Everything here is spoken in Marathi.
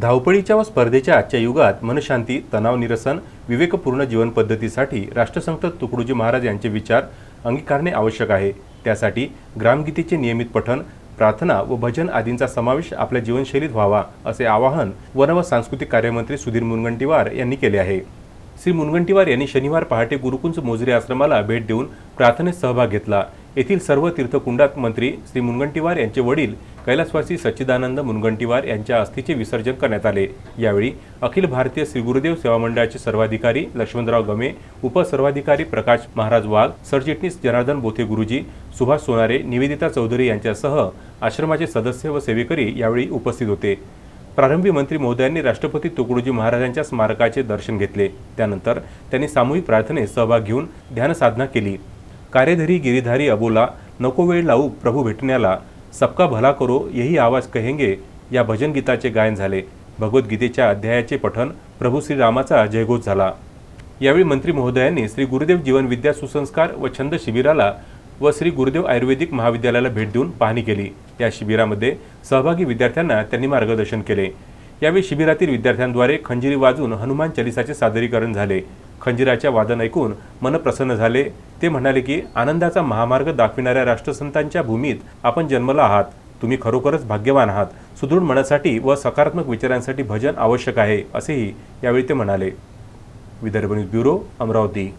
धावपळीच्या व स्पर्धेच्या आजच्या युगात मनशांती तणाव निरसन विवेकपूर्ण जीवनपद्धतीसाठी राष्ट्रसंत तुकडोजी महाराज यांचे विचार अंगीकारणे आवश्यक आहे. त्यासाठी ग्रामगीतेचे नियमित पठण प्रार्थना व भजन आदींचा समावेश आपल्या जीवनशैलीत व्हावा असे आवाहन वन व सांस्कृतिक कार्यमंत्री सुधीर मुनगंटीवार यांनी केले आहे. श्री मुनगंटीवार यांनी शनिवार पहाटे गुरुकुंज मोजरे आश्रमाला भेट देऊन प्रार्थनेत सहभाग घेतला. येथील सर्व तीर्थकुंडात मंत्री श्री मुनगंटीवार यांचे वडील कैलासवासी सच्चिदानंद मुनगंटीवार यांच्या अस्थीचे विसर्जन करण्यात आले. यावेळी अखिल भारतीय श्री गुरुदेव सेवा मंडळाचे सर्वाधिकारी लक्ष्मणराव गमे उपसर्वाधिकारी प्रकाश महाराज वाघ सरचिटणीस जनार्दन बोथे गुरुजी सुभाष सोनारे निवेदिता चौधरी यांच्यासह आश्रमाचे सदस्य व सेवेकरी यावेळी उपस्थित होते. प्रारंभी मंत्री महोदयांनी राष्ट्रपती तुकडोजी महाराजांच्या स्मारकाचे दर्शन घेतले. त्यानंतर त्यांनी सामूहिक प्रार्थनेत सहभाग घेऊन ध्यानसाधना केली. कार्यधरी गिरीधारी अबोला नको वेळ लावू प्रभू भेटण्याला सबका भला करो यही आवाज कहेंगे या भजन गीताचे गायन झाले. भगवद्गीतेच्या अध्यायाचे पठन प्रभू श्रीरामाचा जयघोष झाला. यावेळी मंत्री महोदयांनी श्री गुरुदेव जीवन विद्या सुसंस्कार व छंद शिबिराला व श्री गुरुदेव आयुर्वेदिक महाविद्यालयाला भेट देऊन पाहणी केली. या शिबिरामध्ये सहभागी विद्यार्थ्यांना त्यांनी मार्गदर्शन केले. यावेळी शिबिरातील विद्यार्थ्यांद्वारे खंजिरी वाजून हनुमान चालिसाचे सादरीकरण झाले. खंजिराच्या वादन ऐकून मन प्रसन्न झाले. ते म्हणाले की आनंदाचा महामार्ग दाखविणाऱ्या राष्ट्रसंतांच्या भूमीत आपण जन्मला आहात. तुम्ही खरोखरच भाग्यवान आहात. सुदृढ मनासाठी व सकारात्मक विचारांसाठी भजन आवश्यक आहे असेही यावेळी ते म्हणाले. Vidarbha news bureau Amravati.